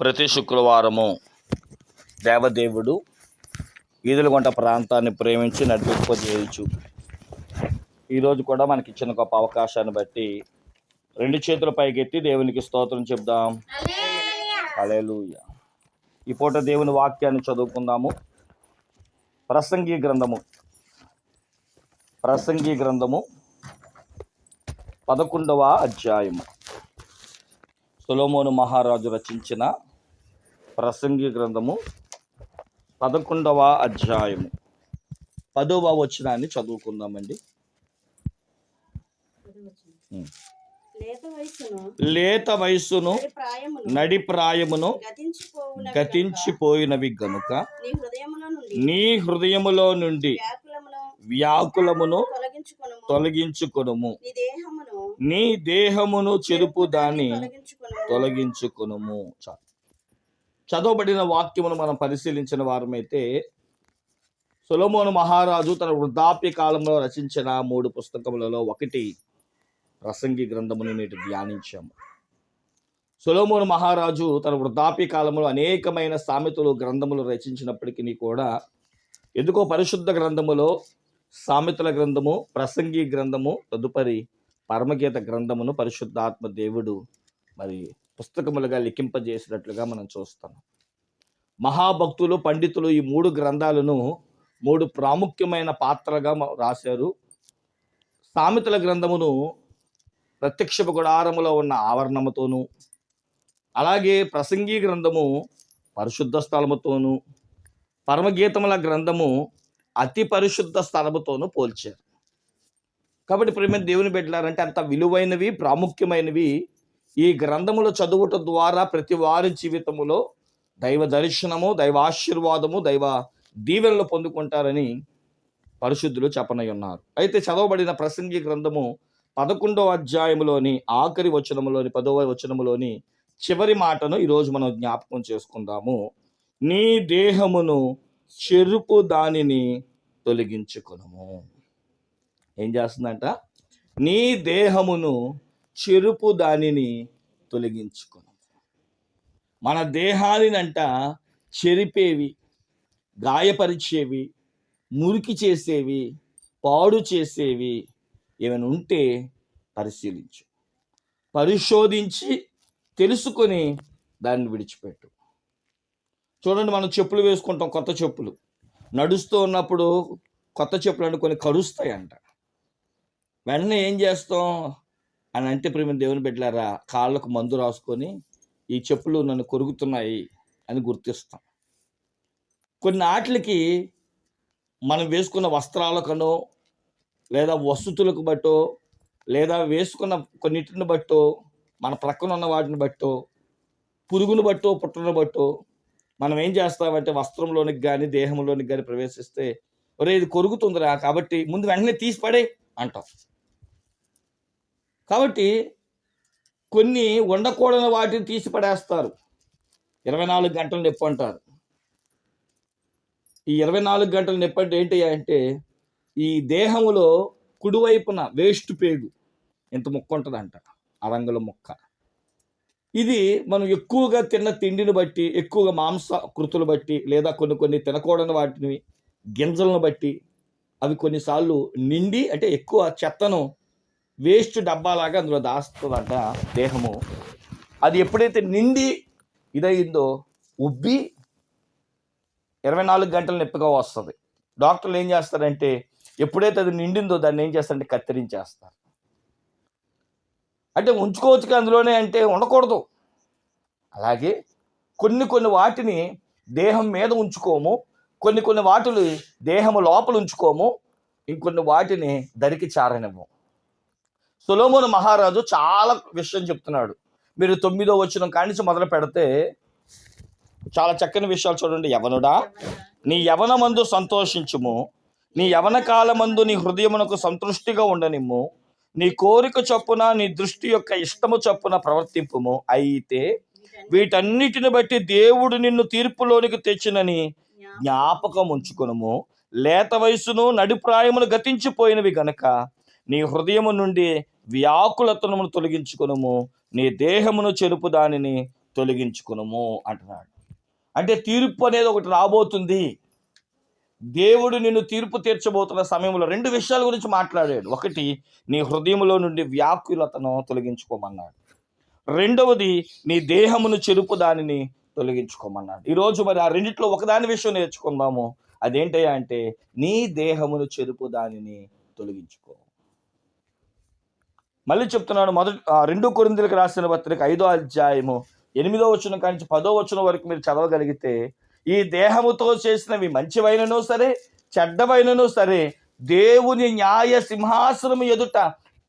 ప్రతి శుక్రవారము దేవదేవుడు ఈదులగుంట ప్రాంతాన్ని ప్రేమించి నడిపింపజేయచ్చు ఈరోజు కూడా మనకి ఇచ్చిన గొప్ప అవకాశాన్ని బట్టి రెండు చేతుల పైకెత్తి దేవునికి స్తోత్రం చెప్దాం. హల్లెలూయ. ఈ పూట దేవుని వాక్యాన్ని చదువుకుందాము. ప్రసంగి గ్రంథము. ప్రసంగి గ్రంథము పదకొండవ అధ్యాయము. సొలోమోను మహారాజు రచించిన ప్రసంగి గ్రంథము పదకొండవ అధ్యాయము. పదవ వచనాన్ని చదువుకుందామండి. లేత వయస్సును నడి ప్రాయమును గతించిపోయినవి గనుక నీ హృదయములో నుండి వ్యాకులమును తొలగించుకొనుము. నీ దేహమును చెరుపు దాన్ని తొలగించుకొనుము. తొలగించుకొనుము. చాలు. చదవబడిన వాక్యమును మనం పరిశీలించిన వారమైతే సొలమోను మహారాజు తన వృద్ధాప్య కాలంలో రచించిన మూడు పుస్తకములలో ఒకటి ప్రసంగి గ్రంథమును నేటి ధ్యానించాము. సొలోమోను మహారాజు తన వృద్ధాప్య కాలంలో అనేకమైన సామెతలు గ్రంథములు రచించినప్పటికీ కూడా ఎందుకో పరిశుద్ధ గ్రంథములో సామెతల గ్రంథము ప్రసంగి గ్రంథము తదుపరి పరమగీత గ్రంథమును పరిశుద్ధాత్మ దేవుడు మరి పుస్తకములుగా లిఖింపజేసినట్లుగా మనం చూస్తాం మహాభక్తులు పండితులు ఈ మూడు గ్రంథాలను మూడు ప్రాముఖ్యమైన పాత్రలుగా రాశారు. సామెతల గ్రంథమును ప్రత్యక్ష గుడారములో ఉన్న ఆవరణముతోనూ అలాగే ప్రసంగి గ్రంథము పరిశుద్ధ స్థలముతోనూ పరమగీతముల గ్రంథము అతి పరిశుద్ధ స్థలముతోనూ పోల్చారు. కాబట్టి ప్రేమ దేవుని పెట్టారంటే అంత విలువైనవి ప్రాముఖ్యమైనవి ఈ గ్రంథములు చదువుట ద్వారా ప్రతి వారి జీవితములో దైవ దర్శనము దైవ ఆశీర్వాదము దైవ దీవెనలు పొందుకుంటారని పరిశుద్ధులు చెప్పనై ఉన్నారు అయితే చదవబడిన ప్రసంగి గ్రంథము పదకొండవ అధ్యాయములోని ఆఖరి వచనములోని పదవ వచనములోని చివరి మాటను ఈరోజు మనం జ్ఞాపకం చేసుకుందాము. నీ దేహమును చెరుపు దానిని తొలగించుకును ఏం చేస్తుందంట? నీ దేహమును చెరుపు దానిని తొలగించుకును. మన దేహానినంట చెరిపేవి గాయపరిచేవి మురికి చేసేవి పాడు చేసేవి ఏమైనా ఉంటే పరిశీలించు. పరిశోధించి తెలుసుకొని దాన్ని విడిచిపెట్టు. చూడండి మనం చెప్పులు వేసుకుంటాం కొత్త చెప్పులు. నడుస్తూ ఉన్నప్పుడు కొత్త చెప్పులు అనుకొని కరుస్తాయంట. వెంటనే ఏం చేస్తాం? అని అంటే ప్రేమ దేవుని పెట్టారా కాళ్ళకు మందు రాసుకొని ఈ చెప్పులు నన్ను కొరుకుతున్నాయి అని గుర్తిస్తాం. కొన్ని ఆటలకి మనం వేసుకున్న వస్త్రాలకనో లేదా వసతులకు బట్టో లేదా వేసుకున్న కొన్నిటిని బట్టో మన ప్రక్కన ఉన్న వాటిని బట్టో పురుగును బట్టో పుట్టను బట్టో మనం ఏం చేస్తామంటే వస్త్రంలోనికి కానీ దేహంలోనికి కానీ ప్రవేశిస్తే ఒరే ఇది కొరుకుతుందిరా కాబట్టి ముందు వెంటనే తీసి పడే అంటాం. కాబట్టి కొన్ని ఉండకూడని వాటిని తీసి పడేస్తారు. ఇరవై నాలుగు గంటలు నొప్పి అంటారు. ఈ ఇరవై నాలుగు గంటల నొప్పి అంటే ఏంటి అంటే ఈ దేహములో కుడివైపున వేస్ట్ పేగు ఇంత ముక్క ఉంటుందంట అరంగుల ముక్క. ఇది మనం ఎక్కువగా తిన్న తిండిని బట్టి ఎక్కువగా మాంస కృతులు బట్టి లేదా కొన్ని కొన్ని తినకూడని వాటిని గింజలను బట్టి అవి కొన్నిసార్లు నిండి అంటే ఎక్కువ చెత్తను వేస్ట్ డబ్బాలాగా అందులో దాస్తుందంట దేహము. అది ఎప్పుడైతే నిండి ఇదయిందో ఉబ్బి ఇరవై నాలుగు గంటలు నొప్పిగా వస్తుంది. డాక్టర్లు ఏం చేస్తారంటే ఎప్పుడైతే అది నిండిందో దాన్ని ఏం చేస్తారంటే కత్తిరించేస్తారు. అంటే ఉంచుకోవచ్చు అందులోనే అంటే ఉండకూడదు. అలాగే కొన్ని కొన్ని వాటిని దేహం మీద ఉంచుకోము. కొన్ని కొన్ని వాటిని దేహము లోపల ఉంచుకోము. ఇంకొన్ని వాటిని దరికి చారనివ్వము. సొలోమోను మహారాజు చాలా విషయం చెప్తున్నాడు. మీరు తొమ్మిదో వచ్చిన కానించి మొదలు పెడితే చాలా చక్కని విషయాలు చూడండి. యవనుడా నీ యవనమందు సంతోషించుము. నీ యవన కాలమందు నీ హృదయమునకు సంతృష్టిగా ఉండనిమ్ము. నీ కోరిక చొప్పున నీ దృష్టి యొక్క ఇష్టము చొప్పున ప్రవర్తింపుము. అయితే వీటన్నిటిని బట్టి దేవుడు నిన్ను తీర్పులోనికి తెచ్చినని జ్ఞాపకం ఉంచుకునుము. లేత వయసును నడిప్రాయమును గతించిపోయినవి గనక నీ హృదయము నుండి వ్యాకులతను తొలగించుకునుము నీ దేహమును చెరుపు దానిని తొలగించుకునము అంటున్నాడు. అంటే తీర్పు అనేది ఒకటి రాబోతుంది. దేవుడు నిన్ను తీర్పు తీర్చబోతున్న సమయంలో రెండు విషయాల గురించి మాట్లాడాడు. ఒకటి నీ హృదయంలో నుండి వ్యాకులతను తొలగించుకోమన్నాడు. రెండవది నీ దేహమును చెరుపు దానిని తొలగించుకోమన్నాడు. ఈరోజు మరి ఆ రెండిట్లో ఒకదాని విషయం నేర్చుకుందాము. అదేంటయ్యా అంటే నీ దేహమును చెరుపు దానిని తొలగించుకో. మళ్ళీ చెప్తున్నాను మొదటి రెండు కొరిందులకు రాసిన పత్రిక ఐదో అధ్యాయము ఎనిమిదో వచ్చిన కానించి పదో వచ్చిన వరకు మీరు చదవగలిగితే ఈ దేహముతో చేసినవి మంచివైనను సరే చెడ్డవైనను సరే దేవుని న్యాయ సింహాసనము ఎదుట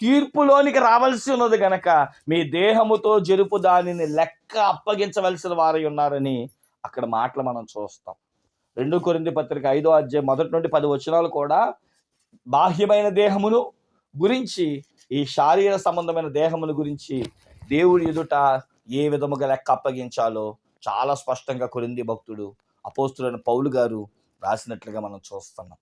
తీర్పులోనికి రావాల్సి ఉన్నది గనక మీ దేహముతో జరుపు దానిని లెక్క అప్పగించవలసిన వారై ఉన్నారని అక్కడ మాటలు మనం చూస్తాం. రెండు కొరింది పత్రిక ఐదో అధ్యాయం మొదటి నుండి పది వచనాలు కూడా బాహ్యమైన దేహమును గురించి ఈ శారీర సంబంధమైన దేహముల గురించి దేవుడి ఎదుట ఏ విధముగా లెక్క అప్పగించాలో చాలా స్పష్టంగా కొరింది భక్తుడు అపోస్తులైన పౌలు గారు రాసినట్లుగా మనం చూస్తున్నాం.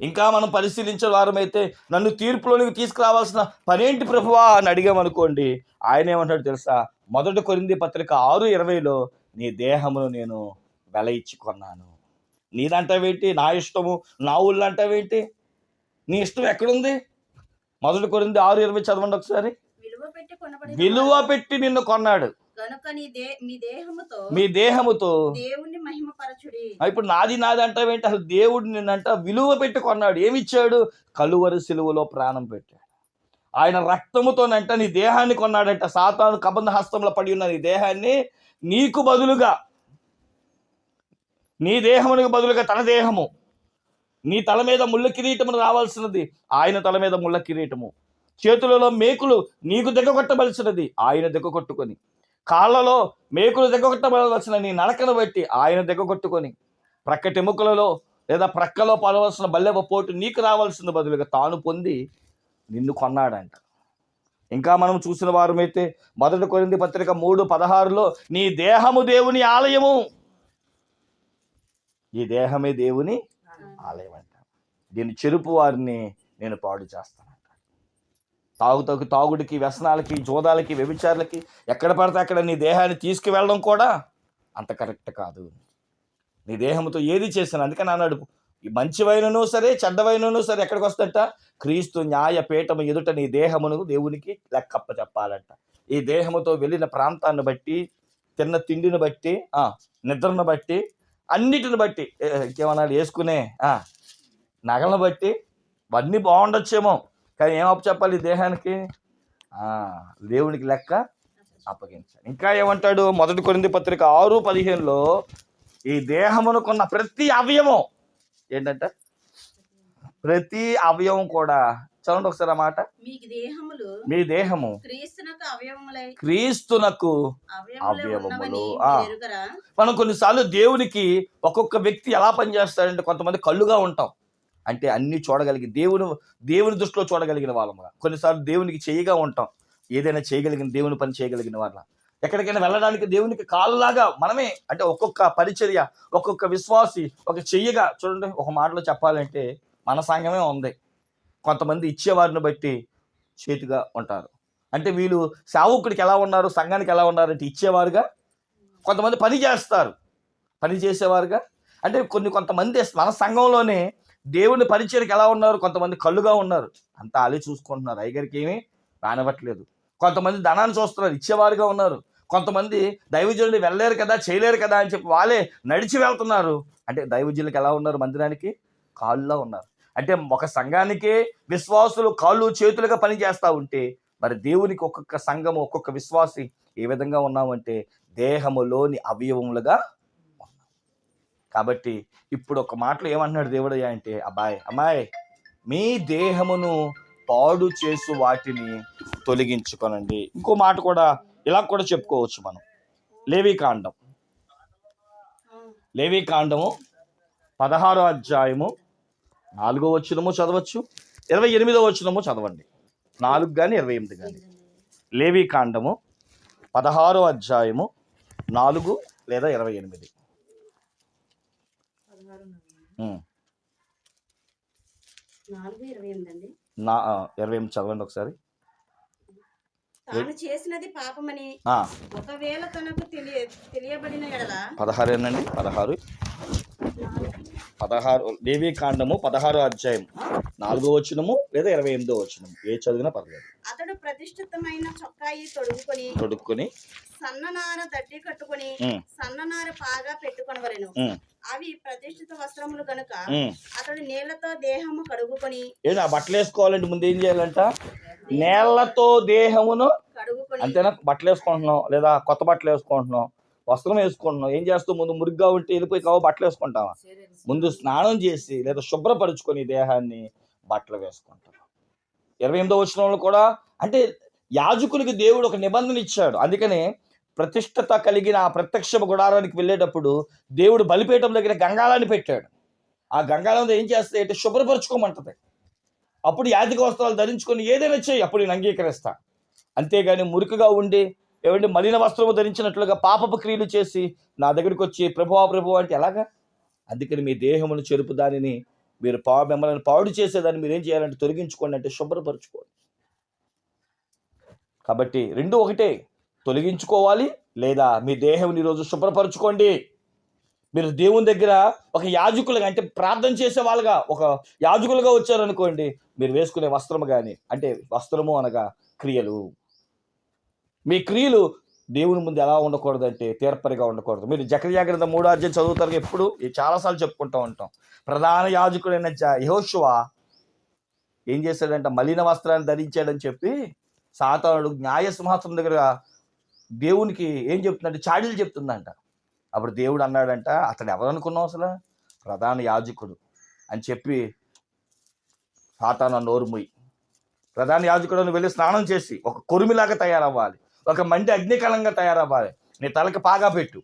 ఇంకా మనం పరిశీలించే వారమైతే నన్ను తీర్పులోనికి తీసుకురావాల్సిన పనేంటి ప్రభువా అని అడిగామనుకోండి ఆయన ఏమంటాడు తెలుసా? మొదటి కొరింది పత్రిక ఆరు ఇరవైలో నీ దేహమును నేను వెల ఇచ్చి కొన్నాను నీదంటావేంటి? నా ఇష్టము నా ఊళ్ళు అంటావేంటి నీ ఇష్టం ఎక్కడుంది? మొదటి కొరింది ఆరు ఇరవై చదవండి ఒకసారి. విలువ పెట్టి కొనబడి విలువ పెట్టి నిన్ను కొన్నాడు. మీ దేహముతో మహిమపరచుడి. ఇప్పుడు నాది నాది అంటావేంటి అసలు దేవుడు నిన్నంట విలువ పెట్టి కొన్నాడు. ఏమి ఇచ్చాడు కలువరి సిలువలో ప్రాణం పెట్టాడు. ఆయన రక్తముతోనంట నీ దేహాన్ని కొన్నాడంట. సాతాను కబంధ హస్తంలో పడి ఉన్న నీ దేహాన్ని నీకు బదులుగా నీ దేహమునికి బదులుగా తన దేహము నీ తల మీద ముళ్ళ కిరీటమును రావాల్సినది. ఆయన తల మీద ముళ్ళ కిరీటము. చేతులలో మేకులు నీకు దిగగొట్టవలసినది ఆయన దిగగొట్టుకొని కాళ్ళలో మేకులు దిగగొట్టవలసిన నీ నడకను బట్టి ఆయన దిగగొట్టుకొని ప్రక్కటెముకలలో లేదా ప్రక్కలో పడవలసిన బల్లెవ పోటు నీకు రావాల్సిన బదులుగా తాను పొంది నిన్ను కొన్నాడంట. ఇంకా మనం చూసిన వారమైతే మొదటి కొరింది పత్రిక మూడు పదహారులో నీ దేహము దేవుని ఆలయము. ఈ దేహమే దేవుని ఆలయం. దీన్ని దీని చెరుపు వారిని నేను పాడు చేస్తానంట తాగుతకు తాగుడికి వ్యసనాలకి జోదాలకి వ్యభిచారులకి ఎక్కడ పడితే అక్కడ నీ దేహాన్ని తీసుకువెళ్ళడం కూడా అంత కరెక్ట్ కాదు. నీ దేహంతో ఏది చేసిన అందుకని అన్నాడు మంచివైనను సరే చెడ్డవైనను సరే ఎక్కడికి వస్తుందట? క్రీస్తు న్యాయ పీఠము ఎదుట నీ దేహమును దేవునికి లెక్కప్ప చెప్పాలంట. ఈ దేహముతో వెళ్ళిన ప్రాంతాన్ని బట్టి తిన్న తిండిని బట్టి నిద్రను బట్టి అన్నిటిని బట్టి ఏ, ఇంకేమన్నా వేసుకునే నగలను బట్టి అన్నీ బాగుండొచ్చేమో. కానీ ఏం అప్పు చెప్పాలి దేహానికి? ఆ, దేవునికి లెక్క అప్పగించాలి. ఇంకా ఏమంటాడు? మొదటి కొరింది పత్రిక ఆరు పదిహేనులో ఈ దేహమును కొన్న ప్రతి అవయవం ఏంటంట? ప్రతి అవయవం కూడా చదవండి ఒకసారి ఆ మాట. మీ దేహము క్రీస్తునకు అవయవములై మనం కొన్నిసార్లు దేవునికి ఒక్కొక్క వ్యక్తి ఎలా పనిచేస్తాడంటే కొంతమంది కళ్ళుగా ఉంటాం. అంటే అన్ని చూడగలిగి దేవుని దేవుని దృష్టిలో చూడగలిగిన వాళ్ళముగా కొన్నిసార్లు దేవునికి చేయగా ఉంటాం. ఏదైనా చేయగలిగిన దేవుని పని చేయగలిగిన వాళ్ళ. ఎక్కడికైనా వెళ్ళడానికి దేవునికి కాళ్ళలాగా మనమే అంటే ఒక్కొక్క పరిచర్య ఒక్కొక్క విశ్వాసి ఒక చెయ్యగా చూడండి ఒక మాటలో చెప్పాలంటే మన సంఘమే ఉంది. కొంతమంది ఇచ్చేవారిని బట్టి చేతిగా ఉంటారు. అంటే వీళ్ళు సేవకుడికి ఎలా ఉన్నారు సంఘానికి ఎలా ఉన్నారు అంటే ఇచ్చేవారుగా కొంతమంది పని చేస్తారు. పని చేసేవారుగా అంటే కొన్ని కొంతమంది మన సంఘంలోనే దేవుని పరిచయకి ఎలా ఉన్నారు? కొంతమంది కళ్ళుగా ఉన్నారు. అంతా అలే చూసుకుంటున్నారు. అయ్యగారికి ఏమీ రానివ్వట్లేదు. కొంతమంది ధనాన్ని చూస్తున్నారు. ఇచ్చేవారుగా ఉన్నారు. కొంతమంది దైవజనులు వెళ్ళలేరు కదా చేయలేరు కదా అని చెప్పి వాళ్ళే నడిచి వెళ్తున్నారు. అంటే దైవజనులకు ఎలా ఉన్నారు? మందిరానికి కాళ్ళులా ఉన్నారు. అంటే ఒక సంఘానికే విశ్వాసులు కాళ్ళు చేతులుగా పని చేస్తూ ఉంటే మరి దేవునికి ఒక్కొక్క సంఘము ఒక్కొక్క విశ్వాసి ఏ విధంగా ఉన్నామంటే దేహములోని అవయవములుగా కాబట్టి ఇప్పుడు ఒక మాటలో ఏమంటున్నాడు దేవుడయ్యా అంటే అబ్బాయి అమ్మాయి మీ దేహమును పాడు చేసు వాటిని తొలగించుకొనండి. ఇంకో మాట కూడా ఇలా కూడా చెప్పుకోవచ్చు మనం. లేవి కాండం. లేవి కాండము పదహారో అధ్యాయము నాలుగో వచ్చినము చదవచ్చు ఇరవై ఎనిమిదో వచ్చినము చదవండి. నాలుగు కానీ ఇరవై ఎనిమిది కానీ లేవి కాండము పదహారో అధ్యాయము నాలుగు లేదా ఇరవై ఎనిమిది ఉమ్. నాలుగు ఇరవై ఎనిమిది అండి నా ఇరవై ఎనిమిది చదవండి ఒకసారి. తాను చేసినది పాపమని. ఒకవేళ తనకు తెలియ తెలియబడిన ఎడల. పదహారేనండి పదహారు. పదహారు దేవీ కాండము పదహారో అధ్యాయం. నాలుగో వచనము లేదా ఇరవై ఎనిమిదో వచనం ఏ చదివినా పర్లేదు అతడు ప్రతిష్ఠితమైన చొక్కాయి తొడుగుకొని తొడుక్కొని సన్ననార దట్టి కట్టుకొని సన్ననార పాగా పెట్టుకొనవలెను. అవి ప్రతిష్ఠిత వస్త్రములు గనుక ఉమ్. అతడు నీళ్ళతో దేహము కడుగుకొని ఏంటి ఆ బట్టలు వేసుకోవాలంటే ముందు ఏం చేయాలంట? నేళ్ళతో దేహమును అంతేనా? బట్టలు వేసుకుంటున్నాం లేదా కొత్త బట్టలు వేసుకుంటున్నాం వస్త్రం వేసుకుంటున్నాం ఏం చేస్తావు? ముందు మురిగ్గా ఉంటే వెళ్ళిపోయి కావు బట్టలు వేసుకుంటావా? ముందు స్నానం చేసి లేదా శుభ్రపరుచుకొని దేహాన్ని బట్టలు వేసుకుంటాం. ఇరవై ఎనిమిదో వచనంలో కూడా అంటే యాజకునికి దేవుడు ఒక నిబంధన ఇచ్చాడు. అందుకనే ప్రతిష్టత కలిగిన ఆ ప్రత్యక్ష గుడారానికి వెళ్ళేటప్పుడు దేవుడు బలిపీఠం దగ్గర గంగాళాన్ని పెట్టాడు. ఆ గంగాళంలో ఏం చేస్తే అంటే శుభ్రపరచుకోమంటది. అప్పుడు యాజక వస్త్రాలు ధరించుకొని ఏదైనా చేయి అప్పుడు నేను అంగీకరిస్తా. అంతేగాని మురికిగా ఉండి ఏమంటే మలిన వస్త్రము ధరించినట్లుగా పాపపు క్రియలు చేసి నా దగ్గరికి వచ్చి ప్రభువా ప్రభు అంటే ఎలాగా? అందుకని మీ దేహమును చెరుపు దానిని మీరు పా మిమ్మల్ని పాడు చేసేదాన్ని మీరు ఏం చేయాలంటే తొలగించుకోండి అంటే శుభ్రపరచుకోండి. కాబట్టి రెండు ఒకటే తొలగించుకోవాలి లేదా మీ దేహం ఈరోజు శుభ్రపరచుకోండి. మీరు దేవుని దగ్గర ఒక యాజకులుగా అంటే ప్రార్థన చేసే వాళ్ళుగా ఒక యాజకులుగా వచ్చారనుకోండి మీరు వేసుకునే వస్త్రము కానీ అంటే వస్త్రము అనగా క్రియలు. మీ క్రియలు దేవుని ముందు ఎలా ఉండకూడదంటే తీర్పరిగా ఉండకూడదు. మీరు జకర్యా గ్రంథం మూడో చదువుతారు ఎప్పుడు? ఇది చాలాసార్లు చెప్పుకుంటూ ఉంటాం. ప్రధాన యాజకుడైన జ- ఏం చేశాడంటే? మలిన వస్త్రాన్ని ధరించాడని చెప్పి సాతానుడు న్యాయసింహాసనం దగ్గర దేవునికి ఏం చెప్తుందంటే చాడీలు చెప్తుందంట. అప్పుడు దేవుడు అన్నాడంట అతడు ఎవరనుకున్నావు అసలు? ప్రధాన యాజకుడు. అని చెప్పి సాతాన నోరుముయి ప్రధాన యాజకుడు వెళ్ళి స్నానం చేసి ఒక కొరిమిలాగా తయారవ్వాలి. ఒక మండి అగ్నికలంగా తయారవ్వాలి. నీ తలకి పాగా పెట్టు.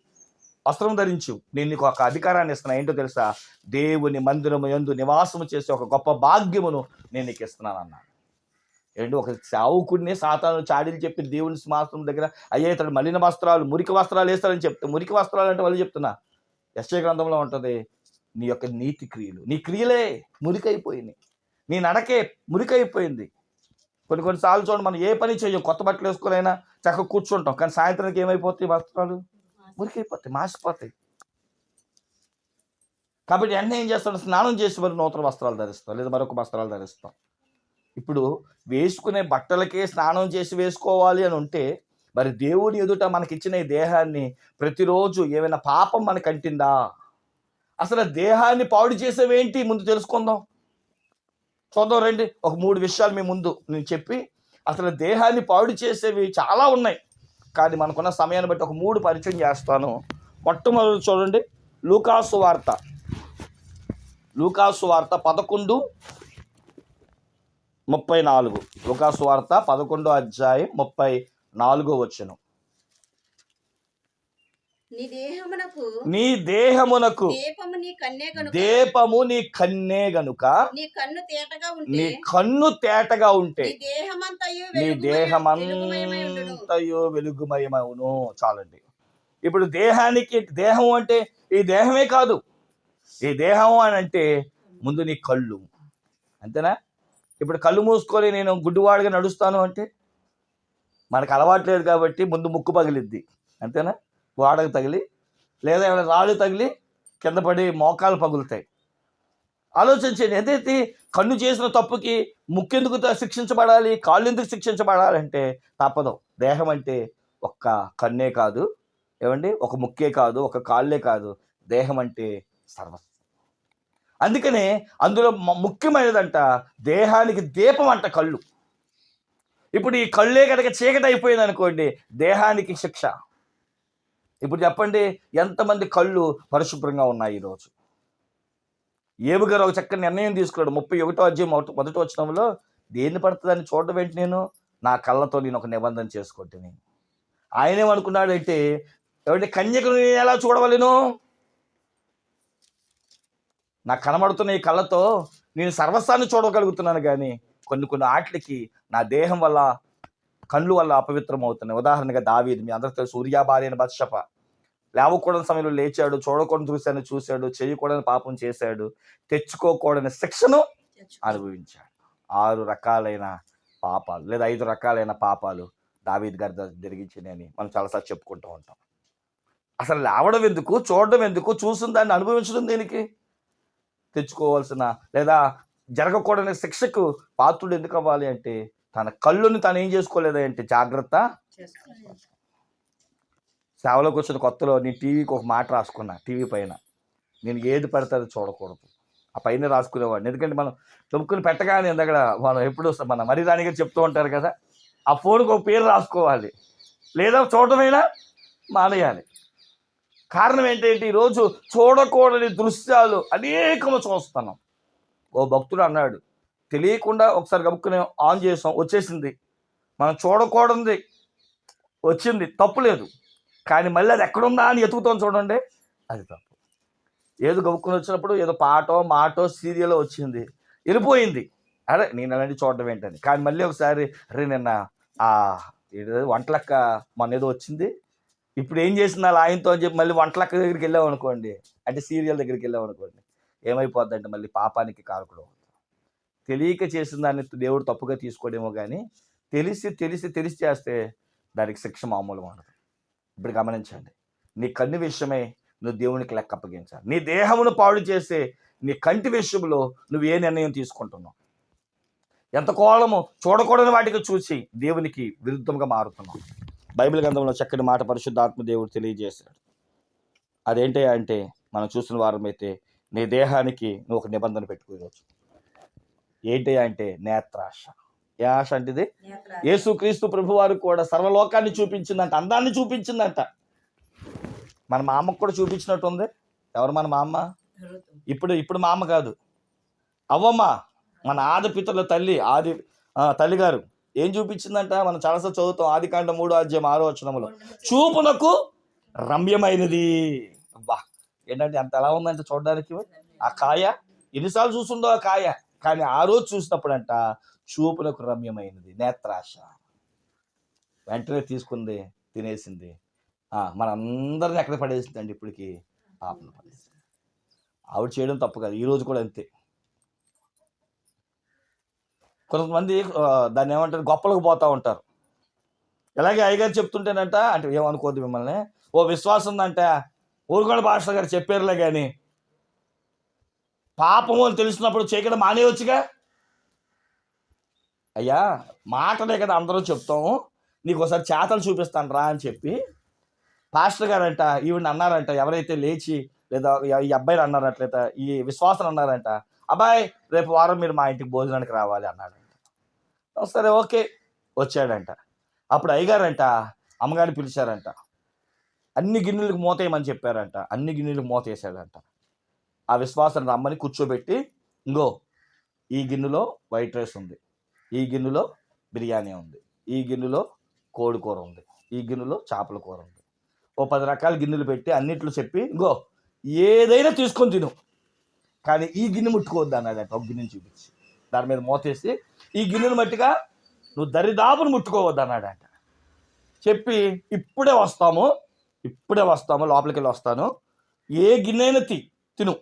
వస్త్రం ధరించు. నేను నీకు ఒక అధికారాన్ని ఇస్తున్నా ఏంటో తెలుసా? దేవుని మందిరము ఎందు నివాసము చేసే ఒక గొప్ప భాగ్యమును నేను నీకు ఇస్తున్నాను అన్నాడు. ఏంటి? ఒక సావుకుడిని సాతాను చాడీలు చెప్పి దేవుని సింహాసనం దగ్గర అయ్యే ఇతడు మలిన వస్త్రాలు మురికి వస్త్రాలు వేస్తారని చెప్తే మురికి వస్త్రాలు అంటే వాళ్ళు చెప్తున్నా. యశ్వ గ్రంథంలో ఉంటుంది నీ యొక్క నీతి క్రియలు. నీ క్రియలే మురికైపోయినాయి. నీ నడకే మురికైపోయింది. కొన్ని కొన్నిసార్లు చూడండి మనం ఏ పని చేయం కొత్త బట్టలు వేసుకునైనా చక్కగా కూర్చుంటాం. కానీ సాయంత్రానికి ఏమైపోతాయి వస్త్రాలు? మురికైపోతాయి మాసిపోతాయి. కాబట్టి వెంటనే ఏం చేస్తాం? స్నానం చేసి మరి నూతన వస్త్రాలు ధరిస్తాం లేదా మరొక వస్త్రాలు ధరిస్తాం. ఇప్పుడు వేసుకునే బట్టలకే స్నానం చేసి వేసుకోవాలి అని ఉంటే మరి దేవుని ఎదుట మనకిచ్చిన ఈ దేహాన్ని ప్రతిరోజు ఏమైనా పాపం మనకు అంటిందా అసలు దేహాన్ని పాడు చేసేవేంటి? ముందు తెలుసుకుందాం. చూద్దాం రండి. ఒక మూడు విషయాలు మీ ముందు నేను చెప్పి అసలు దేహాన్ని పాడు చేసేవి చాలా ఉన్నాయి. కానీ మనకున్న సమయాన్ని బట్టి ఒక మూడు పరిచయం చేస్తాను. మొట్టమొదటి చూడండి లూకాసు వార్త. లూకాసు వార్త పదకొండు ముప్పై నాలుగు. లూకాసు వార్త పదకొండో అధ్యాయం ముప్పై నాలుగో వచ్చును నీ దేహమునకు దీపము నీ కన్నే గనుక. నీ కన్ను తేటగా నీ ఉంటే కన్ను తేటగా ఉంటే నీ దేహమంతయు వెలుగుమయమవును చాలండి. ఇప్పుడు దేహానికి దేహం అంటే ఈ దేహమే కాదు. ఈ దేహం అని అంటే ముందు నీ కళ్ళు. అంతేనా? ఇప్పుడు కళ్ళు మూసుకొని నేను గుడ్డివాడిగా నడుస్తాను అంటే మనకు అలవాటు లేదు కాబట్టి ముందు ముక్కు పగిలిద్ది. అంతేనా? గోడకు తగిలి లేదా ఏమైనా రాళ్ళు తగిలి కింద పడి మోకాలు పగులుతాయి. ఆలోచించండి ఏదైతే కన్ను చేసిన తప్పుకి ముక్కెందుకు శిక్షించబడాలి కాళ్ళు ఎందుకు శిక్షించబడాలంటే తప్పదు. దేహం అంటే ఒక్క కన్నే కాదు. ఏమండి? ఒక ముక్కే కాదు ఒక కాళ్ళే కాదు. దేహం అంటే సర్వస్వం అందుకనే అందులో ముఖ్యమైనదంట దేహానికి దీపం అంట కళ్ళు. ఇప్పుడు ఈ కళ్ళే కనుక చీకటి అయిపోయింది అనుకోండి దేహానికి శిక్ష. ఇప్పుడు చెప్పండి ఎంతమంది కళ్ళు పరిశుభ్రంగా ఉన్నాయి ఈరోజు? ఏబు గారు ఒక చక్కని నిర్ణయం తీసుకున్నాడు. ముప్పై ఒకటో అధ్యాయం మొదట మొదటి వచ్చినంలో దేన్ని పడుతుందని చూడడం ఏంటి నేను? నా కళ్ళతో నేను ఒక నిబంధన చేసుకుంటుని ఆయనేమనుకున్నాడంటే ఏమనుకున్నాడు కన్యకులు కన్యకను నేను ఎలా చూడవలను? నాకు కనబడుతున్న ఈ కళ్ళతో నేను సర్వస్వాన్ని చూడగలుగుతున్నాను కానీ కొన్ని కొన్ని ఆటలకి నా దేహం వల్ల కళ్ళు వల్ల అపవిత్రం అవుతున్నాయి ఉదాహరణగా దావీది మీ అందరికీ తెలుసు అని బత్షప. లేవకూడని సమయంలో లేచాడు చూడకూడని చూశాను చూశాడు చేయకూడని పాపం చేశాడు తెచ్చుకోకూడని శిక్షను అనుభవించాడు. ఆరు రకాలైన పాపాలు లేదా ఐదు రకాలైన పాపాలు దావీద్ గారి అని మనం చాలాసార్లు చెప్పుకుంటూ ఉంటాం. అసలు లేవడం ఎందుకు చూడడం ఎందుకు చూసిన దాన్ని అనుభవించడం దేనికి? తెచ్చుకోవాల్సిన లేదా జరగకూడని శిక్షకు పాత్రుడు ఎందుకు అవ్వాలి అంటే తన కళ్ళుని తను ఏం చేసుకోలేదు అంటే జాగ్రత్త. సేవలోకి వచ్చిన కొత్తలో నేను టీవీకి ఒక మాట రాసుకున్నా టీవీ పైన. నేను ఏది పడితే అది చూడకూడదు. ఆ పైన రాసుకునేవాడిని. ఎందుకంటే మనం తొమ్ముకుని పెట్టగానే దగ్గర మనం ఎప్పుడు మన మరీ దాని గారు చెప్తూ ఉంటారు కదా ఆ ఫోన్కి ఒక పేరు రాసుకోవాలి. లేదా చూడటమైనా? మానేయాలి. కారణం ఏంటంటే ఈరోజు చూడకూడని దృశ్యాలు అనేకము చూస్తున్నాం. ఓ భక్తుడు అన్నాడు తెలియకుండా ఒకసారి గబుక్కుని ఆన్ చేసాం వచ్చేసింది. మనం చూడకూడనిది వచ్చింది తప్పు లేదు. కానీ మళ్ళీ అది ఎక్కడుందా అని ఎతుకుతాం చూడండి. అది తప్పు. ఏదో గబుక్కుని వచ్చినప్పుడు ఏదో పాటో మాటో సీరియల్ వచ్చింది. వెళ్ళిపోయింది. అరే నేను అలాంటి చూడడం ఏంటని. కానీ మళ్ళీ ఒకసారి అరే నిన్న ఆ వంటలక్క మొన్న ఏదో వచ్చింది. ఇప్పుడు ఏం చేసింది అలా ఆయనతో అని చెప్పి మళ్ళీ వంటలక్క దగ్గరికి వెళ్ళాం అనుకోండి. అంటే సీరియల్ దగ్గరికి వెళ్ళాం అనుకోండి. ఏమైపోద్ది అంటే మళ్ళీ పాపానికి కారకుడు తెలియక చేసిన దాన్ని దేవుడు తప్పుగా తీసుకోడేమో కానీ తెలిసి తెలిసి తెలిసి చేస్తే దానికి శిక్ష మామూలుగా ఉండదు. ఇప్పుడు గమనించండి. నీ కన్ను విషయమే నువ్వు దేవునికి లెక్క అప్పగించాలి. నీ దేహమును పాడు చేసే నీ కంటి విషయంలో నువ్వు ఏ నిర్ణయం తీసుకుంటున్నావు? ఎంత కోలము చూడకూడని వాటికి చూసి దేవునికి విరుద్ధంగా మారుతున్నావు. బైబిల్ గ్రంథంలో చక్కని మాట పరిశుద్ధాత్మ దేవుడు తెలియజేశాడు. అదేంటి అంటే మనం చూసిన వారమైతే నీ దేహానికి నువ్వు ఒక నిబంధన పెట్టుకోవచ్చు ఏంటి అంటే నేత్రాశ. అంటే ఇది నేత్రాలు. యేసుక్రీస్తు ప్రభు వారు కూడా సర్వలోకాన్ని చూపించిందంట అందాన్ని చూపించిందంట. మన మా అమ్మకు కూడా చూపించినట్టు ఉంది ఎవరు మన మా అమ్మ. ఇప్పుడు ఇప్పుడు మా అమ్మ కాదు. అవ్వమ్మ మన ఆది పితరుల తల్లి ఆది ఆ, తల్లిగారు. ఏం చూపించిందంట? మనం చాలాసార్లు చదువుతాం ఆది కాండ మూడు అధ్యాయం ఆరో వచనములో. చూపునకు రమ్యమైనది. అబ్బా ఏంటంటే అంత ఎలా ఉందంటే చూడడానికి? ఆ కాయ ఎన్నిసార్లు చూస్తుందో ఆ కాయ. కానీ ఆ రోజు చూసినప్పుడంట చూపులకు రమ్యమైనది. నేత్రాశ వెంటనే తీసుకుంది తినేసింది. మన మనందరిని ఎక్కడ పడేసిందండి ఇప్పటికి పాపను పడేసింది ఆవిడ చేయడం తప్పు కాదు. ఈరోజు కూడా అంతే. కొంతమంది దాన్ని ఏమంటారు? గొప్పలకు పోతూ ఉంటారు. ఇలాగే అయ్యగారు చెప్తుంటేనంట అంటే ఏమనుకోద్దు మిమ్మల్ని. ఓ విశ్వాసం ఉందంట ఊరుకోడ భాష గారు చెప్పారులే కానీ పాపము అని తెలిసినప్పుడు చేయకుండా మానేయవచ్చుగా అయ్యా మాటలే కదా అందరూ చెప్తాము. నీకు ఒకసారి చేతలు చూపిస్తాను రా అని చెప్పి పాస్టర్ గారంట ఈవిడ అన్నారంట ఎవరైతే లేచి లేదా ఈ అబ్బాయిని అన్నారంట లేదా ఈ విశ్వాసం అన్నారంట అబ్బాయి రేపు వారం మీరు మా ఇంటికి భోజనానికి రావాలి అన్నాడంట. సరే ఓకే వచ్చాడంట. అప్పుడు అయ్యగారంట అమ్మగారిని పిలిచారంట. అన్ని గిన్నెలకు మూతేయమని చెప్పారంట అన్ని గిన్నెలకు మూత వేసాడంట. ఆ విశ్వాసం రమ్మని కూర్చోబెట్టి ఇంగో ఈ గిన్నెలో వైట్ రైస్ ఉంది. ఈ గిన్నెలో బిర్యానీ ఉంది. ఈ గిన్నెలో కోడి కూర ఉంది. ఈ గిన్నెలో చేపల కూర ఉంది. ఓ పది రకాల గిన్నెలు పెట్టి అన్నిట్లో చెప్పి ఇంగో ఏదైనా తీసుకొని తిను. కానీ ఈ గిన్నె ముట్టుకోవద్దు అన్నాడంట ఒక గిన్నెని చూపించి. దాని మీద మోతేసి ఈ గిన్నెను మట్టిగా నువ్వు దరిదాపును ముట్టుకోవద్దు అన్నాడట చెప్పి ఇప్పుడే వస్తాము ఇప్పుడే వస్తాము లోపలికి వెళ్ళి వస్తాను. ఏ గిన్నె అయినా తి తిను.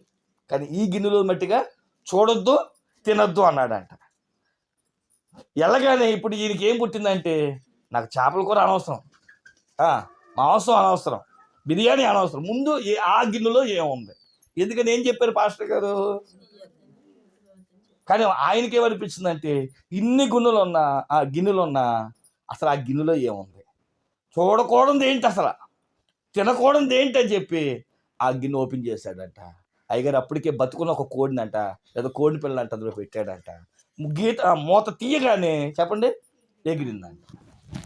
కానీ ఈ గిన్నెలో మట్టిగా చూడొద్దు తినొద్దు అన్నాడంట ఎలాగానే ఇప్పుడు ఈయనకి ఏం పుట్టిందంటే నాకు చేపల కూర అనవసరం. మాంసం అనవసరం. బిర్యానీ అనవసరం. ముందు ఏ ఆ గిన్నెలో ఏముంది? ఎందుకని ఏం చెప్పారు పాస్టర్ గారు? కానీ ఆయనకి ఏమనిపించిందంటే ఇన్ని గిన్నెలు ఉన్నా ఆ గిన్నెలు ఉన్నా అసలు ఆ గిన్నెలో ఏముంది? చూడకూడదు ఏంటి అసలు? తినకూడదు ఏంటి అని చెప్పి ఆ గిన్నె ఓపెన్ చేశాడంట. అయ్యగారు అప్పటికే బతుకున్న ఒక కోడినంట లేదా కోడి పిల్లంట అందులో పెట్టాడంట. గీత మూత తీయగానే చెప్పండి. ఎగిరిందంట.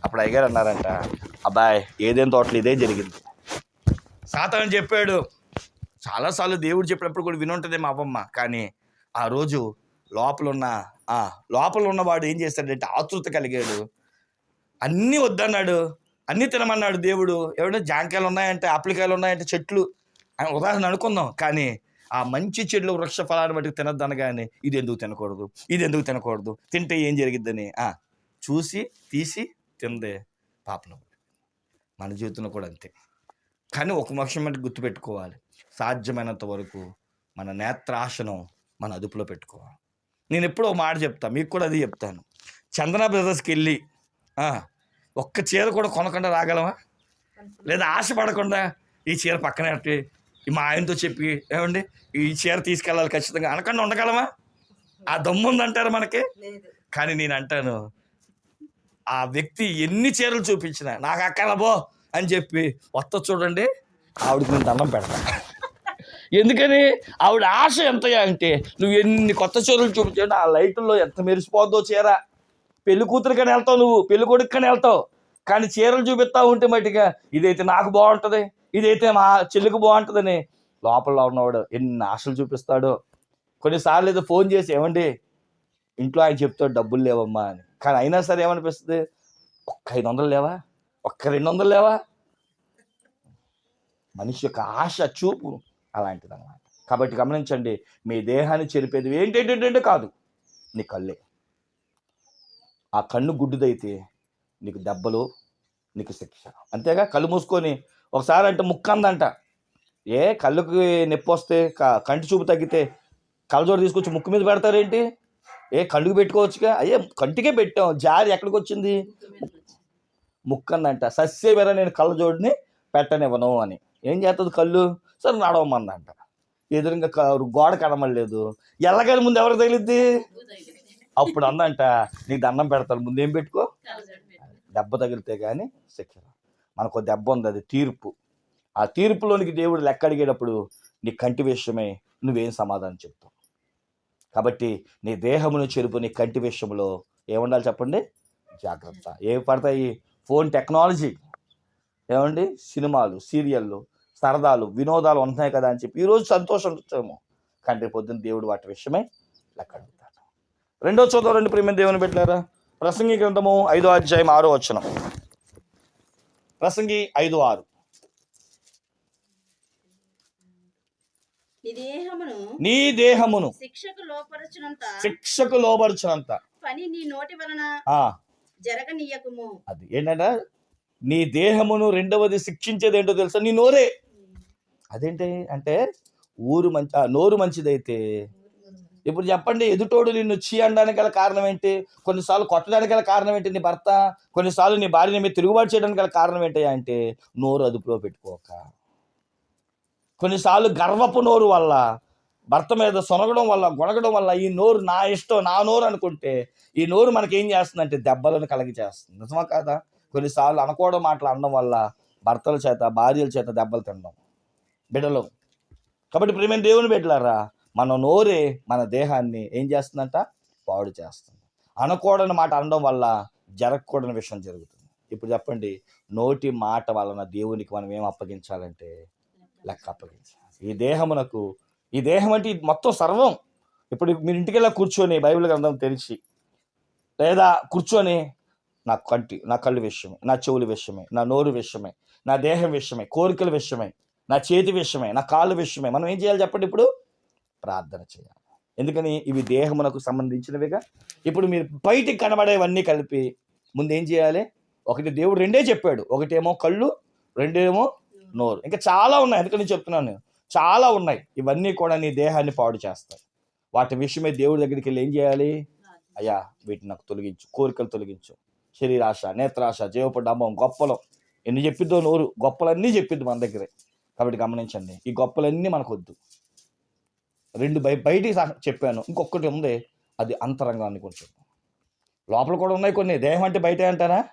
అప్పుడు అయ్యగారు అన్నారంట అబ్బాయి ఏదేం తోటలు ఇదే జరిగింది. సాతాను చెప్పాడు చాలాసార్లు దేవుడు చెప్పినప్పుడు కూడా వినుంటుంది మా అవ్వమ్మ కానీ ఆ రోజు లోపల ఉన్న ఆ లోపల ఉన్నవాడు ఏం చేస్తాడంటే ఆతృత కలిగాడు. అన్నీ వద్దన్నాడు అన్నీ తినమన్నాడు దేవుడు. ఏమంటే జాంకాయలు ఉన్నాయంటే ఆపిలికాయలు ఉన్నాయంటే చెట్లు ఉదాహరణ అనుకుందాం. కానీ ఆ మంచి చెట్లు వృక్ష ఫలాన్ని బట్టి తినద్దనగానే ఇది ఎందుకు తినకూడదు? ఇది ఎందుకు తినకూడదు? తింటే ఏం జరిగిద్దని? చూసి తీసి తిందే పాపను మన జీవితంలో కూడా అంతే. కానీ ఒక విషయం అంటే గుర్తుపెట్టుకోవాలి. సాధ్యమైనంత వరకు మన నేత్రాశనం మన అదుపులో పెట్టుకోవాలి. నేను ఎప్పుడో ఒక మాట చెప్తాను మీకు కూడా అది చెప్తాను. చందన బ్రదర్స్కి వెళ్ళి ఒక్క చీర కూడా కొనకుండా రాగలమా లేదా ఆశపడకుండా ఈ చీర పక్కన మా ఆయనతో చెప్పి ఏమండి ఈ చీర తీసుకెళ్ళాలి ఖచ్చితంగా. అనకుండా ఉండగలమా? ఆ దమ్ము ఉందంటారు మనకి కానీ నేను అంటాను ఆ వ్యక్తి ఎన్ని చీరలు చూపించినా నాకు అక్కలబో అని చెప్పి వస్త చూడండి ఆవిడకి నేను దండం పెడతా. ఎందుకని? ఆవిడ ఆశ ఎంత అంటే నువ్వు ఎన్ని కొత్త చీరలు చూపించావు ఆ లైట్ల్లో ఎంత మెరిసిపోద్దో చీర. పెళ్ళి కూతురికని వెళ్తావు నువ్వు పెళ్ళి కొడుకుని వెళ్తావు. కానీ చీరలు చూపిస్తా ఉంటే మట్టిగా ఇదైతే నాకు బాగుంటుంది. ఇదైతే మా చెల్లికి బాగుంటుందని లోపల ఉన్నవాడు ఎన్ని ఆశలు చూపిస్తాడో. కొన్నిసార్లు ఏదో ఫోన్ చేసి ఏమండి ఇంట్లో ఆయన చెప్తాడు డబ్బులు లేవమ్మా అని. కానీ అయినా సరే ఏమనిపిస్తుంది ఒక్క ఐదు వందలు లేవా? ఒక్క రెండు వందలు లేవా? మనిషి యొక్క ఆశ చూపు అలాంటిదన్నమాట. కాబట్టి గమనించండి మీ దేహాన్ని చెరిపేది ఏంటంటే కాదు నీ కళ్ళే. ఆ కన్ను గుడ్డుదైతే నీకు దెబ్బలు నీకు శిక్ష. అంతేగా? కళ్ళు మూసుకొని ఒకసారి అంటే ముక్కు అందంట ఏ కళ్ళుకి నొప్పి వస్తే క- కంటి చూపు తగ్గితే కళ్ళజోడు తీసుకొచ్చి ముక్కు మీద పెడతారేంటి? ఏ కళ్ళుకి పెట్టుకోవచ్చుగా? అయ్యే కంటికే పెట్టాం. జారి ఎక్కడికి వచ్చింది? ముక్కు అందంట సస్యవేర నేను కళ్ళజోడిని పెట్టనివ్వను అని. ఏం చేస్తుంది కళ్ళు? సరే నడవమందంట ఎదురుగా గోడ కనమలేదు ఎల్లగాని ముందు ఎవరికి తగిలిద్ది? అప్పుడు అందంట నీకు దండం పెడతాను. ముందు ఏం పెట్టుకో? దెబ్బ తగిలితే కానీ శిక్ష రాదు. మనకు దెబ్బ ఉంది అది తీర్పు. ఆ తీర్పులోనికి దేవుడు లెక్క అడిగేటప్పుడు నీ కంటి విషయమే నువ్వేం సమాధానం చెప్తావు? కాబట్టి నీ దేహమును చెరుపు నీ కంటి విషయంలో ఏముండాలి చెప్పండి? జాగ్రత్త. ఏవి పడతాయి? Phone technology. ఏమండి? సినిమాలు సీరియళ్ళు సరదాలు వినోదాలు ఉంటున్నాయి కదా అని చెప్పి ఈరోజు సంతోషం వచ్చాము. కానీ రేపు పొద్దున్న దేవుడు వాటి విషయమే లెక్క అడుగుతాడు. రెండో చోద్యం రెండు ప్రేమ దేవుని పెట్టారా ప్రసంగి గ్రంథము ఐదో అధ్యాయం ఆరో వచనం. ప్రసంగి ఐదు ఆరు. నీ దేహమును శిక్షకు లోపరచునంత శిక్షకు లోబరుచునంత. పని నీ నోటి వలన ఆ, జరగనీయకుము. అది ఏంటంటే? నీ దేహమును రెండవది శిక్షించేది ఏంటో తెలుసా? నీ నోరే. అదేంటి అంటే ఊరు మంచి నోరు మంచిదైతే ఇప్పుడు చెప్పండి ఎదుటోడు నిన్ను చీ అనడానికి గల కారణం ఏంటి? కొన్నిసార్లు కొట్టడానికి గల కారణం ఏంటి నీ భర్త? కొన్నిసార్లు నీ భార్యని మీద తిరుగుబాటు చేయడానికి గల కారణం ఏంటి అంటే నోరు అదుపులో పెట్టుకోక. కొన్నిసార్లు గర్వపు నోరు వల్ల భర్త మీద సొనగడం వల్ల గొనగడం వల్ల ఈ నోరు నా ఇష్టం నా నోరు అనుకుంటే ఈ నోరు మనకి ఏం చేస్తుందంటే దెబ్బలను కలిగి చేస్తుంది నిజమా కాదా? కొన్నిసార్లు అనుకోవడం మాటలు అనడం వల్ల భర్తల చేత భార్యల చేత దెబ్బలు తినడం. బిడ్డలు. కాబట్టి ప్రేమ దేవుని బిడ్డలారా మన నోరే మన దేహాన్ని ఏం చేస్తుందంట? పాడు చేస్తుంది. అనకూడని మాట అనడం వల్ల జరగకూడని విషయం జరుగుతుంది. ఇప్పుడు చెప్పండి నోటి మాట వలన దేవునికి మనం ఏం అప్పగించాలంటే? లెక్క అప్పగించాలి. ఈ దేహమునకు ఈ దేహం అంటే మొత్తం సర్వం. ఇప్పుడు మీరు ఇంటికెళ్ళా కూర్చొని బైబిల్ గ్రంథం తెరిచి లేదా కూర్చొని నా కంటి నా కళ్ళు విషయమే నా చెవుల విషయమే నా నోరు విషయమే నా దేహం విషయమే కోరికల విషయమే నా చేతి విషయమే నా కాళ్ళు విషయమే మనం ఏం చేయాలి చెప్పండి ఇప్పుడు? ప్రార్థన చేయాలి. ఎందుకని? ఇవి దేహమునకు సంబంధించినవిగా. ఇప్పుడు మీరు బయటికి కనబడేవన్నీ కలిపి ముందు ఏం చేయాలి? ఒకటి దేవుడు రెండే చెప్పాడు. ఒకటేమో కళ్ళు రెండేమో నోరు. ఇంకా చాలా ఉన్నాయి. ఎందుకని చెప్తున్నాను నేను. చాలా ఉన్నాయి. ఇవన్నీ కూడా నీ దేహాన్ని పాడు చేస్తాయి. వాటి విషయమే దేవుడి దగ్గరికి వెళ్ళి ఏం చేయాలి? అయ్యా వీటిని నాకు తొలగించు. కోరికలు తొలగించు. శరీరాశ నేత్రాశ జీవపడ్డామం గొప్పలు. ఎన్ని చెప్పిద్దో నోరు. గొప్పలన్నీ చెప్పిద్దు మన దగ్గరే. కాబట్టి గమనించండి. ఈ గొప్పలన్నీ మనకొద్దు. రెండు బయ బయటికి చెప్పాను. ఇంకొకటి ఉంది. అది అంతరంగాన్ని కొంచెం లోపల కూడా ఉన్నాయి కొన్ని. దేహం అంటే బయటే అంటారా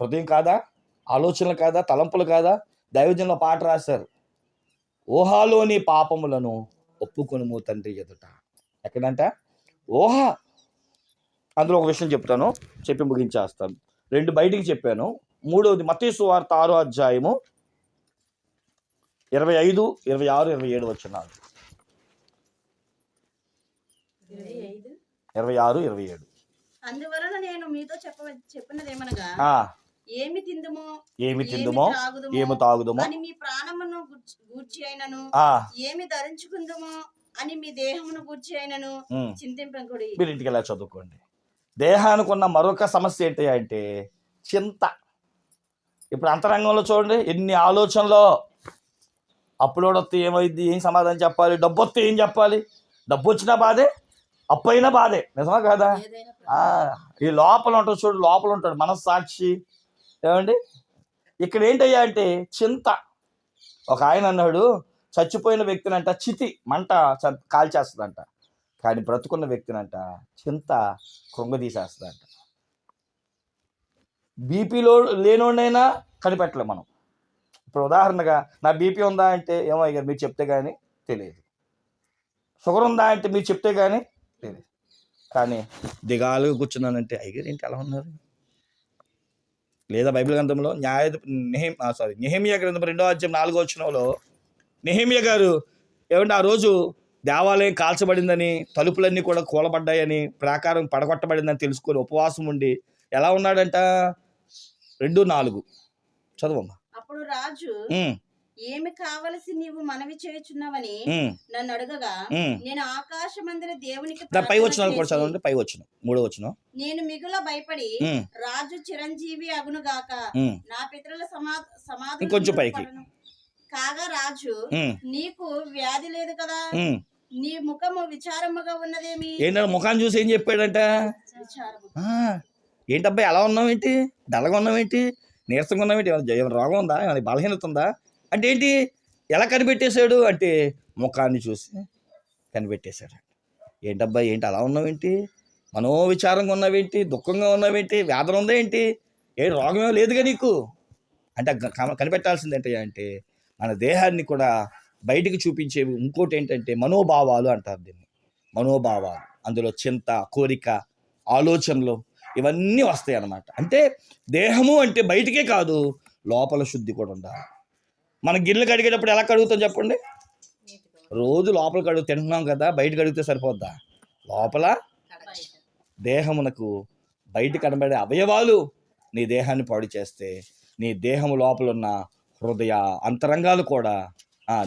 హృదయం కాదా? ఆలోచనలు కాదా? తలంపులు కాదా? దైవజంలో పాట రాశారు. ఊహాలోని పాపములను ఒప్పుకొనుము తండ్రి ఎదుట. ఎక్కడంట? ఊహ. అందులో ఒక విషయం చెప్తాను. చెప్పి ముగించేస్తాను. రెండు బయటికి చెప్పాను. మూడవది మతీసు వార్త ఆరో అధ్యాయము ఇరవై ఐదు ఇరవై ఆరు ఇరవై ఏడు వచ్చినాలు ఇరవై ఆరు ఇరవై ఏడు. అందువలన నేను మీతో చెప్ప చెప్పినదేమనగా ఆ, ఏమి తిందుమో ఏమి తిందుమో ఏమి తాగుదుమో అని మీ ప్రాణమును గూర్చి- అయినను ఆ, ఏమి ధరించుకుందుమో అని మీ దేహమును గూర్చి అయినను. చింతింపకుడి మీరు ఇంటికి వెళ్ళా చదువుకోండి. దేహానికి ఉన్న మరొక సమస్య ఏంటి అంటే చింత. ఇప్పుడు అంతరంగంలో చూడండి ఎన్ని ఆలోచనలో అప్పులోడు వస్తే ఏమైంది ఏం సమాధానం చెప్పాలి డబ్బు వస్తే ఏం చెప్పాలి డబ్బు వచ్చినా బాధే అప్పు అయినా బాధే. నిజమా కాదా? ఈ లోపల ఉంటాడు చూడు లోపల ఉంటాడు మనస్సాక్షి. ఏమండి? ఇక్కడ ఏంటయ్యా అంటే చింత. ఒక ఆయన అన్నాడు చచ్చిపోయిన వ్యక్తినంట చితి మంట చ- కాల్చేస్తుందంట. కానీ బ్రతుకున్న వ్యక్తినంట చింత కృంగదీసేస్తుందంట బీపీలో లేనోడైనా కనిపెట్టలేం మనం. ఇప్పుడు ఉదాహరణగా నా బీపీ ఉందా అంటే ఏమో ఇక మీరు చెప్తే కానీ తెలియదు. షుగర్ ఉందా అంటే మీరు చెప్తే కానీ తెలియదు కానీ దిగాలుగా కూర్చున్నానంటే అయ్యగారు ఏంటి అలా ఉన్నారు? లేదా బైబిల్ గ్రంథంలో న్యాయ నెహేమ్ సారీ నెహేమియా గ్రంథం రెండో అధ్యాయం నాలుగో వచ్చినంలో నెహేమియా గారు ఏమంటే ఆ రోజు దేవాలయం కాల్చబడిందని తలుపులన్నీ కూడా కూలబడ్డాయని ప్రాకారం పడగొట్టబడిందని తెలుసుకొని ఉపవాసం ఉండి ఎలా ఉన్నాడంట? రెండు నాలుగు. చదవమ్మా. అప్పుడు రాజు ఏమి కావలసి నీవు మనవి చేయుచున్నావని నన్ను అడగగా. నేను ఆకాశమందిర దేవునికి పై వచ్చిన కూడా చేసి, చదవండి పై వచ్చిన మూడో వచ్చిన నేను మిగుల భయపడి రాజు చిరంజీవి అగునుగాక ఉమ్, నా పితరుల సమా సమాధులు ఇంకొంచెం మీద పైకి. కాగా రాజు నీకు వ్యాధి లేదు కదా. నీ ముఖము విచారముగా ఉన్నదేమి? ఏంటంటే ముఖాన్ని చూసి ఏం చెప్పాడంట? ఏంటబ్బాయి ఎలా ఉన్నావు ఏంటి డల్లగా ఉన్నావు ఏంటి నీరసంగా ఉన్నావు ఏంటి ఏమైనా రోగం ఉందా? ఏమైనా బలహీనత ఉందా? అంటే ఏంటి ఎలా కనిపెట్టేశాడు? అంటే ముఖాన్ని చూసి కనిపెట్టేశాడు. ఏంటబ్బా ఏంటి అలా ఉన్నావేంటి? మనోవిచారంగా ఉన్నావేంటి? దుఃఖంగా ఉన్నావేంటి? వేదన ఉందా ఏంటి? ఏ రోగమే లేదుగా నీకు? అంటే క- కనిపెట్టాల్సింది ఏంటి అంటే మన దేహాన్ని కూడా బయటికి చూపించేవి ఇంకోటి ఏంటంటే మనోభావాలు అంటారు దీన్ని. మనోభావాలు. అందులో చింత కోరిక ఆలోచనలు ఇవన్నీ వస్తాయి అన్నమాట అంటే దేహము అంటే బయటికే కాదు లోపల శుద్ధి కూడా ఉండాలి. మన గిన్నెలు కడిగేటప్పుడు ఎలా కడుగుతాం చెప్పండి? రోజు లోపల కడుగు తింటున్నాం కదా బయట కడిగితే సరిపోద్దా? లోపల దేహమునకు బయట కనబడే అవయవాలు నీ దేహాన్ని పాడు చేస్తే నీ దేహము లోపల ఉన్న హృదయ అంతరంగాలు కూడా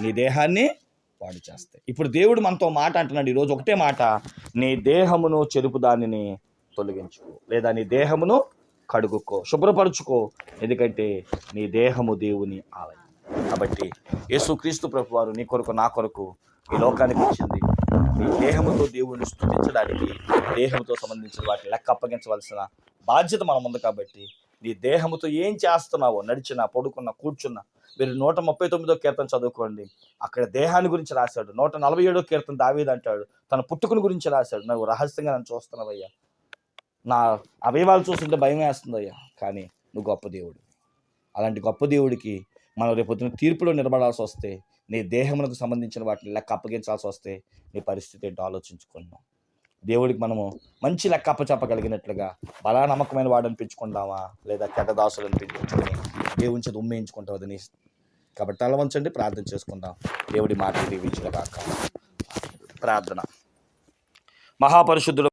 నీ దేహాన్ని పాడు చేస్తాయి. ఇప్పుడు దేవుడు మనతో మాట అంటున్నాడు ఈరోజు ఒకటే మాట నీ దేహమును చెరుపు దానిని తొలగించుకో లేదా నీ దేహమును కడుగుకో శుభ్రపరుచుకో ఎందుకంటే నీ దేహము దేవుని ఆలయం. కాబట్టి యేసుక్రీస్తు ప్రభు వారు నీ కొరకు నా కొరకు ఈ లోకానికి వచ్చింది. నీ దేహంతో దేవుడిని స్థుతించడానికి దేహంతో సంబంధించిన వాటిని లెక్క అప్పగించవలసిన బాధ్యత మనం ఉంది కాబట్టి నీ దేహంతో ఏం చేస్తున్నావో నడిచినా పడుకున్నా కూర్చున్నా మీరు నూట ముప్పై తొమ్మిదో కీర్తన చదువుకోండి. అక్కడ దేహాన్ని గురించి రాశాడు. నూట నలభై ఏడో కీర్తన దావీదు అంటాడు. తన పుట్టుకుని గురించి రాశాడు. నువ్వు రహస్యంగా నన్ను చూస్తున్నావయ్యా. నా అవయవాలు చూస్తుంటే భయం వేస్తుందయ్యా. కానీ నువ్వు గొప్ప దేవుడు అలాంటి గొప్ప దేవుడికి మనం రేపొద్దున తీర్పులో నిలబడాల్సి వస్తే నీ దేహమునకు సంబంధించిన వాటిని లెక్క అప్పగించాల్సి వస్తే నీ పరిస్థితి ఏంటో ఆలోచించుకున్నాం దేవుడికి మనము మంచి లెక్క అప్పచెప్పగలిగినట్లుగా బలా నమ్మకమైన వాడు అనిపించుకుందామా? లేదా చెడ్డదాసులు అనిపించుకుని దేవుని చేత ఉమ్మేయించుకుంటావు అది నీ కాబట్టి తల వంచండి ప్రార్థన చేసుకుందాం. దేవుడి మాట దీవించిన కాక ప్రార్థన. మహాపరిశుద్ధుడు